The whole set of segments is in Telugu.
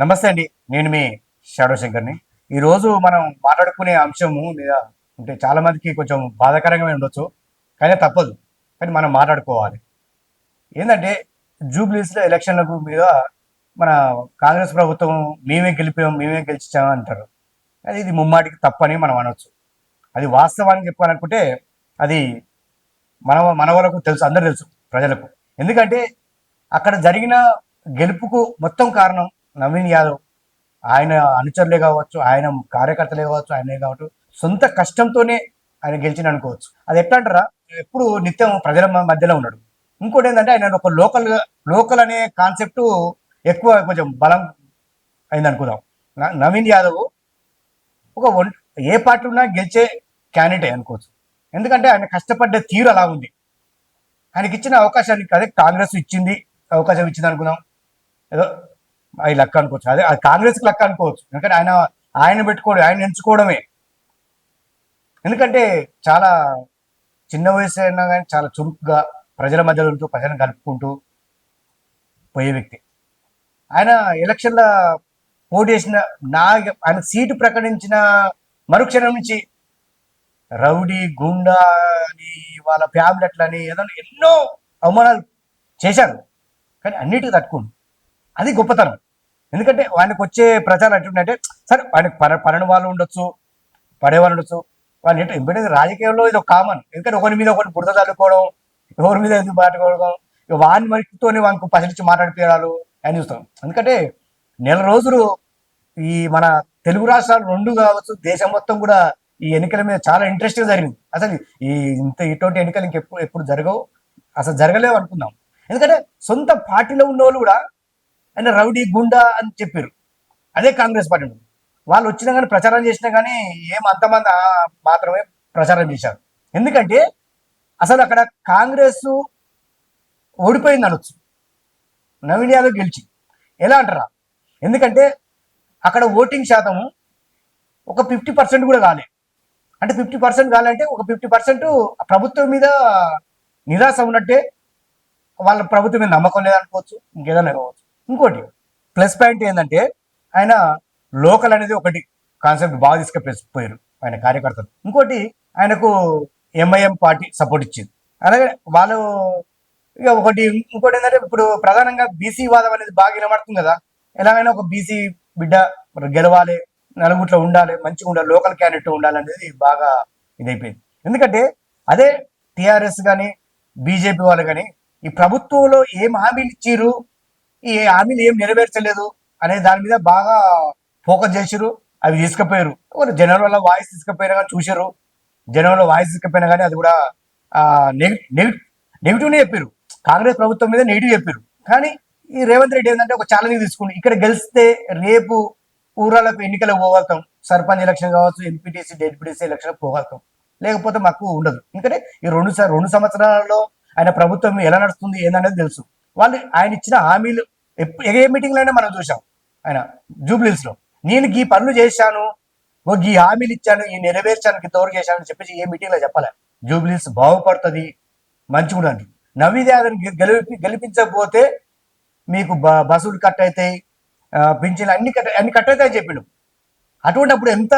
నమస్తే అండి. నేను మీ షాడో శంకర్ని. ఈరోజు మనం మాట్లాడుకునే అంశము మీద అంటే చాలా మందికి కొంచెం బాధాకరంగా ఉండొచ్చు కానీ తప్పదు. కానీ మనం మాట్లాడుకోవాలి. ఏంటంటే జూబ్లీస్లో ఎలక్షన్లకు మీద మన కాంగ్రెస్ ప్రభుత్వం మేమే గెలిపాం మేమే గెలిచాం అంటారు. అది ఇది ముమ్మాటికి తప్పని మనం అనొచ్చు. అది వాస్తవానికి చెప్పాలనుకుంటే అది మన మన వాళ్ళకు తెలుసు అందరూ తెలుసు ప్రజలకు. ఎందుకంటే అక్కడ జరిగిన గెలుపుకు మొత్తం కారణం నవీన్ యాదవ్ ఆయన అనుచరులే కావచ్చు ఆయన కార్యకర్తలే కావచ్చు ఆయనే కావచ్చు సొంత కష్టంతోనే ఆయన గెలిచిన అనుకోవచ్చు. అది ఎట్లా అంటారా? ఎప్పుడు నిత్యం ప్రజల మధ్యలో ఉన్నాడు. ఇంకోటి ఏంటంటే ఆయన ఒక లోకల్ లోకల్ అనే కాన్సెప్ట్ ఎక్కువ కొంచెం బలం అయింది అనుకుందాం. న- నవీన్ యాదవ్ ఒక వన్ ఏ పార్టీ ఉన్నా గెలిచే క్యాండిడేట్ అనుకోవచ్చు. ఎందుకంటే ఆయన కష్టపడ్డ తీరు అలా ఉంది. ఆయనకి ఇచ్చిన అవకాశానికి అదే కాంగ్రెస్ ఇచ్చింది అవకాశం ఇచ్చింది అనుకుందాం. ఏదో అది లక్క అనుకోవచ్చు అదే అది కాంగ్రెస్కి లక్క అనుకోవచ్చు ఎందుకంటే ఆయన ఆయన పెట్టుకోవడం ఆయన ఎంచుకోవడమే. ఎందుకంటే చాలా చిన్న వయసు అయినా కానీ చాలా చురుకుగా ప్రజల మధ్యలో ఉంటూ ప్రజలను కలుపుకుంటూ పోయే వ్యక్తి. ఆయన ఎలక్షన్ల పోటీ చేసిన నా ఆయన సీటు ప్రకటించిన మరుక్షణం నుంచి రౌడీ గుండా అని వాళ్ళ ఫ్యామిలెట్ ఏదైనా ఎన్నో అవమానాలు చేశారు. కానీ అన్నిటికీ తట్టుకుండు అది గొప్పతనం. ఎందుకంటే వానికి వచ్చే ప్రచారం ఎట్లుందంటే సరే వానికి పర పడని వాళ్ళు ఉండొచ్చు పడేవాళ్ళు ఉండొచ్చు. వాళ్ళు ఏంటో ఎప్పుడైతే రాజకీయంలో ఇది ఒక కామన్. ఎందుకంటే ఒకరి మీద ఒకరిని బురద చల్లుకోవడం ఎవరి మీద ఎందుకు మాట్లాడుకోవడం ఇక వాని మరితోనే వానికి పసిలిచ్చి మాట్లాడిపోయారు అని చూస్తాం. ఎందుకంటే నెల రోజులు ఈ మన తెలుగు రాష్ట్రాలు రెండు కావచ్చు దేశం మొత్తం కూడా ఈ ఎన్నికల మీద చాలా ఇంట్రెస్ట్గా జరిగింది. అసలు ఈ ఇంత ఇటువంటి ఎన్నికలు ఇంకెప్పుడు ఎప్పుడు జరగవు. అసలు జరగలేవు అనుకుందాం. ఎందుకంటే సొంత పార్టీలో ఉన్న వాళ్ళు కూడా అంటే రౌడీ గుండా అని చెప్పారు. అదే కాంగ్రెస్ పార్టీ వాళ్ళు. వచ్చినా కానీ ప్రచారం చేసినా కానీ ఏం అంతమంది మాత్రమే ప్రచారం చేశారు. ఎందుకంటే అసలు అక్కడ కాంగ్రెస్ ఓడిపోయింది అనొచ్చు. నవీన్ యాదవ్ గెలిచి. ఎలా అంటారా? ఎందుకంటే అక్కడ ఓటింగ్ శాతము ఒక ఫిఫ్టీ పర్సెంట్ కూడా కాలే అంటే ఫిఫ్టీ పర్సెంట్ కాలంటే ఒక ఫిఫ్టీ పర్సెంట్ ప్రభుత్వం మీద నిరాశ ఉన్నట్టే వాళ్ళ ప్రభుత్వం మీద నమ్మకం లేదనుకోవచ్చు ఇంకేదైనా కావచ్చు. ఇంకోటి ప్లస్ పాయింట్ ఏంటంటే ఆయన లోకల్ అనేది ఒకటి కాన్సెప్ట్ బాగా తీసుకుపోయారు ఆయన కార్యకర్తలు. ఇంకోటి ఆయనకు ఎంఐఎం పార్టీ సపోర్ట్ ఇచ్చింది. అలాగే వాళ్ళు ఇక ఒకటి ఇంకోటి ఏంటంటే ఇప్పుడు ప్రధానంగా బీసీ వాదం అనేది బాగా నిలబడుతుంది కదా. ఎలాగైనా ఒక బీసీ బిడ్డ గెలవాలి నలుగుట్లో ఉండాలి మంచిగా ఉండాలి లోకల్ క్యాండిడేట్ ఉండాలి అనేది బాగా ఇదైపోయింది. ఎందుకంటే అదే టిఆర్ఎస్ కానీ బీజేపీ వాళ్ళు కానీ ఈ ప్రభుత్వంలో ఏం హామీలు ఇచ్చిర్రు ఈ హామీలు ఏం నెరవేర్చలేదు అనే దాని మీద బాగా ఫోకస్ చేసిరు అవి తీసుకుపోయారు జనరల్ వల్ల వాయిస్ తీసుకుపోయినా కానీ చూసారు జనరల్ వాయిస్ తీసుకుపోయినా కానీ అది కూడా నెగిటివ్ నెగిటివ్నే చెప్పారు కాంగ్రెస్ ప్రభుత్వం మీద నెగిటివ్ చెప్పారు కానీ ఈ రేవంత్ రెడ్డి ఏంటంటే ఒక ఛాలెంజ్ తీసుకుని ఇక్కడ గెలిస్తే రేపు ఊరాలకు ఎన్నికలకు పోగలుగుతాం. సర్పంచ్ ఎలక్షన్ కావచ్చు ఎంపీటీసీ డెప్యూటీసీ ఎలక్షన్ పోగలుగుతాం. లేకపోతే మాకు ఉండదు. ఎందుకంటే ఈ రెండు రెండు సంవత్సరాలలో ఆయన ప్రభుత్వం ఎలా నడుస్తుంది ఏందనేది తెలుసు. వాళ్ళు ఆయన ఇచ్చిన హామీలు ఎప్పుడు ఏ మీటింగ్లో అయినా మనం చూసాం ఆయన జూబ్లీస్లో నేను ఈ పనులు చేశాను ఓ ఈ హామీలు ఇచ్చాను ఈ నెరవేర్చాను ఇంతవరకు చేశాను అని చెప్పేసి ఏ మీటింగ్లో చెప్పలే. జూబ్లీస్ బాగుపడుతుంది మంచిగా ఉంటుంది గెలిపి గెలిపించకపోతే మీకు బ- బస్సులు కట్ అవుతాయి పింఛన్లు అన్ని కట్ అన్ని కట్ అవుతాయని చెప్పిండు అటువంటిప్పుడు ఎంత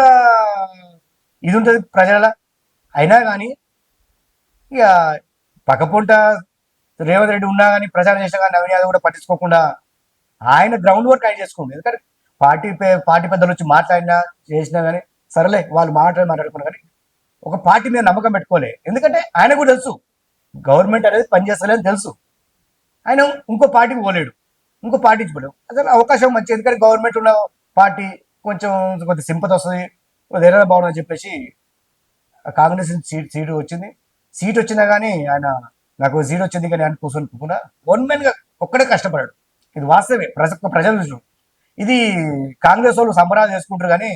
ఇది ఉంటుంది ప్రజల అయినా కానీ ఇక పక్కపొంట రేవంత్ రెడ్డి ఉన్నా కానీ ప్రచారం చేసినా కానీ నవీన్ యాదవ్ కూడా పట్టించుకోకుండా ఆయన గ్రౌండ్ వర్క్ ఆయన చేసుకోండి. ఎందుకంటే పార్టీ పే- పార్టీ పెద్దలు వచ్చి మాట్లాడినా చేసినా కానీ సరేలే వాళ్ళు మాట్లాడి మాట్లాడుకున్నా కానీ ఒక పార్టీ మీద నమ్మకం పెట్టుకోలే. ఎందుకంటే ఆయన కూడా తెలుసు గవర్నమెంట్ అనేది పనిచేస్తలేదని తెలుసు. ఆయన ఇంకో పార్టీకి పోలేడు ఇంకో పార్టీకి పోలేడు. అసలు అవకాశం మంచి ఎందుకంటే గవర్నమెంట్ ఉన్న పార్టీ కొంచెం కొంత సింపతి వస్తుంది ఏదైనా బాగుందని చెప్పేసి కాంగ్రెస్ సీట్ సీటు వచ్చింది. సీట్ వచ్చినా కానీ ఆయన నాకు జీరో వచ్చింది కానీ అని కూర్చొని కూడా వన్ మెన్గా ఒక్కడే కష్టపడాడు. ఇది వాస్తవే ప్రజ ప్రజల విషయం. ఇది కాంగ్రెస్ వాళ్ళు సంబరాలు చేసుకుంటారు కానీ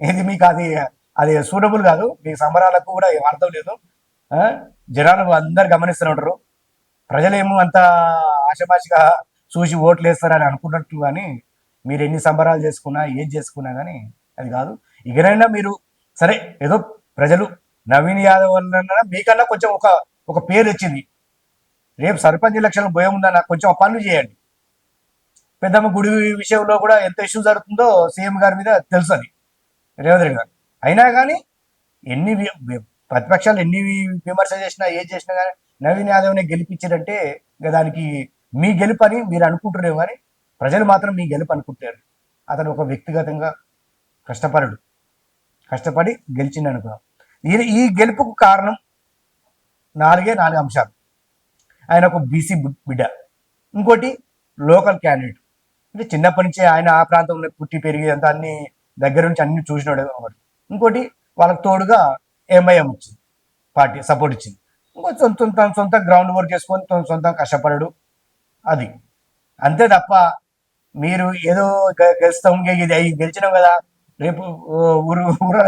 ఇది మీకు అది అది సూటబుల్ కాదు. మీ సంబరాలకు కూడా ఏం అర్థం లేదు. జనాలు అందరు గమనిస్తూనే ఉంటారు. ప్రజలేమో అంత ఆశమాషగా చూసి ఓట్లు వేస్తారని అనుకున్నట్టు కానీ మీరు ఎన్ని సంబరాలు చేసుకున్నా ఏం చేసుకున్నా కానీ అది కాదు. ఇకనైనా మీరు సరే ఏదో ప్రజలు నవీన్ యాదవ్ వల్ల మీకన్నా కొంచెం ఒక ఒక పేరు వచ్చింది. రేపు సర్పంచ్ ఎలక్షన్ భయం ఉందన్న కొంచెం పనులు చేయండి. పెద్దమ్మ గుడి విషయంలో కూడా ఎంత ఇష్యూ జరుగుతుందో సీఎం గారి మీద తెలుసు అది రేవంత్ రెడ్డి గారు. అయినా కానీ ఎన్ని ప్రతిపక్షాలు ఎన్ని విమర్శ చేసినా ఏం చేసినా కానీ నవీన్ యాదవ్ని గెలిపించారంటే దానికి మీ గెలుపు అని మీరు అనుకుంటున్నారు కానీ ప్రజలు మాత్రం మీ గెలుపు అనుకుంటారు అతను ఒక వ్యక్తిగతంగా కష్టపడడు కష్టపడి గెలిచిండు అనుకున్నాం ఈ ఈ గెలుపుకు కారణం నాలుగే నాలుగు అంశాలు. ఆయన ఒక బీసీ బిడ్డ. ఇంకోటి లోకల్ క్యాండిడేట్ అంటే చిన్నప్పటి నుంచి ఆయన ఆ ప్రాంతంలో పుట్టి పెరిగి అంతా అన్ని దగ్గర నుంచి అన్ని చూసినాడు ఒకటి ఇంకోటి వాళ్ళకి తోడుగా ఎంఐఎం వచ్చింది. పార్టీ సపోర్ట్ ఇచ్చింది. ఇంకో సొంత సొంత సొంత గ్రౌండ్ వర్క్ చేసుకొని తన సొంతం కష్టపడడు. అది. అంతే తప్ప మీరు ఏదో గెలుస్తాం ఇది అయ్యి గెలిచినాం కదా. రేపు ఊరు ఊరు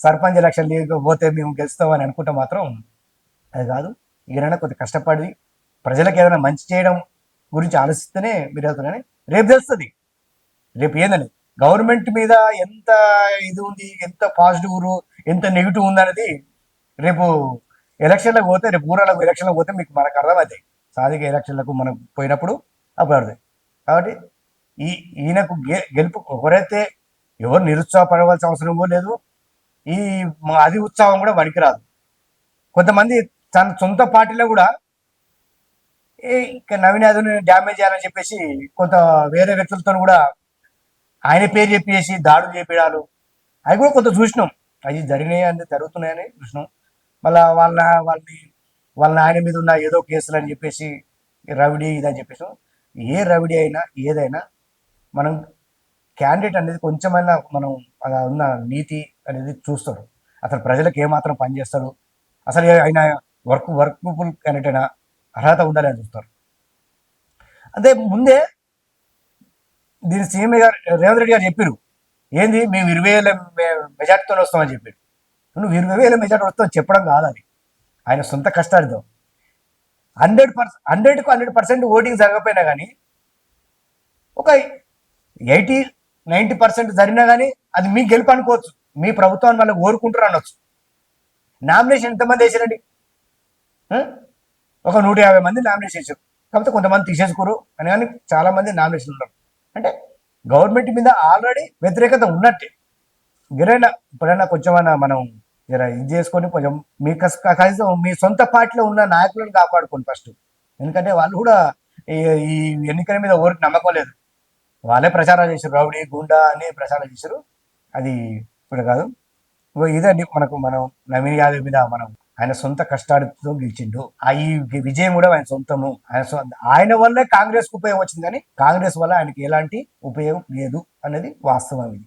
సర్పంచ్ ఎలక్షన్ లేకపోతే మేము గెలుస్తాం అని అనుకుంటే మాత్రం అది కాదు. ఈయన కొద్దిగా కష్టపడి ప్రజలకు ఏదైనా మంచి చేయడం గురించి ఆలోచిస్తేనే మీరు వెళ్తారు కానీ రేపు తెలుస్తుంది. రేపు ఏందని గవర్నమెంట్ మీద ఎంత ఇది ఉంది ఎంత పాజిటివ్ ఎంత నెగిటివ్ ఉందనేది రేపు ఎలక్షన్లకు పోతే రేపు ఊరాలకు ఎలక్షన్లకు పోతే మీకు మనకు అర్థమవుతాయి సాధిక ఎలక్షన్లకు మనం పోయినప్పుడు అప్పుడు అర్థం. కాబట్టి ఈ ఈయనకు గె- గెలుపు ఎవరైతే ఎవరు నిరుత్సాహపడవలసిన అవసరం కూడా లేదు. ఈ మా అది ఉత్సాహం కూడా పనికిరాదు కొంతమంది తన సొంత పార్టీలో కూడా ఇంకా నవీన్ యాదవ్ని డ్యామేజ్ చేయాలని చెప్పేసి కొంత వేరే వ్యక్తులతో కూడా ఆయన పేరు చెప్పేసి దాడులు చేపించాలు అవి కూడా కొంత చూసినాం. అవి జరిగినాయి అని జరుగుతున్నాయని చూసినాం. మళ్ళా వాళ్ళ వాళ్ళని వాళ్ళ ఆయన మీద ఉన్న ఏదో కేసులు అని చెప్పేసి రవిడి ఇదని చెప్పేసి ఏ రవిడి అయినా ఏదైనా మనం క్యాండిడేట్ అనేది కొంచెమైనా మనం అలా ఉన్న నీతి అనేది చూస్తాడు. అసలు ప్రజలకు ఏమాత్రం పనిచేస్తాడు అసలు ఆయన వర్క్ వర్క్ఫుల్ క్యాండిడేట్ అయినా అర్హత ఉండాలి అని చూస్తారు. అంటే ముందే దీని సీఎం గారు రేవంత్ రెడ్డి గారు చెప్పారు ఏంది మేము ఇరవై వేల మెజార్టీతో వస్తామని చెప్పారు నువ్వు ఇరవై వేల మెజార్టీ వస్తావు చెప్పడం కాదు అది. ఆయన సొంత కష్టాలతో హండ్రెడ్ పర్సెంట్ హండ్రెడ్కు హండ్రెడ్ పర్సెంట్ ఓటింగ్ జరగకపోయినా కానీ ఒక ఎయిటీ నైంటీ పర్సెంట్ జరిగినా కానీ అది మీ గెలుపు అనుకోవచ్చు. మీ ప్రభుత్వాన్ని వాళ్ళు కోరుకుంటారు అనొచ్చు. నామినేషన్ ఎంతమంది వేసారండి? ఒక నూట యాభై మంది నామినేషన్ చేశారు కాకపోతే కొంతమంది తీసేసుకోరు అని కానీ చాలా మంది నామినేషన్ ఉన్నారు. అంటే గవర్నమెంట్ మీద ఆల్రెడీ వ్యతిరేకత ఉన్నట్టే. గిరైనా ఇప్పుడైనా కొంచెమైనా మనం జర ఇది చేసుకొని కొంచెం మీ కస్- కనీసం మీ సొంత పార్టీలో ఉన్న నాయకులను కాపాడుకోండి ఫస్ట్ ఎందుకంటే వాళ్ళు కూడా ఈ ఎన్నికల మీద ఎవరికి నమ్మకం లేదు. వాళ్ళే ప్రచారం చేశారు. రౌడీ గుండా అని ప్రచారం చేశారు. అది ఇప్పుడు కాదు. ఇదే ఇదండి మనకు మనం నవీన్ యాదవ్ మీద మనం ఆయన సొంత కష్టాలతో గెలిచిండు. ఆ ఈ విజయం కూడా ఆయన సొంతము. ఆయన ఆయన వల్లే కాంగ్రెస్కు ఉపయోగం వచ్చింది కానీ కాంగ్రెస్ వల్ల ఆయనకి ఎలాంటి ఉపయోగం లేదు అనేది వాస్తవం ఇది.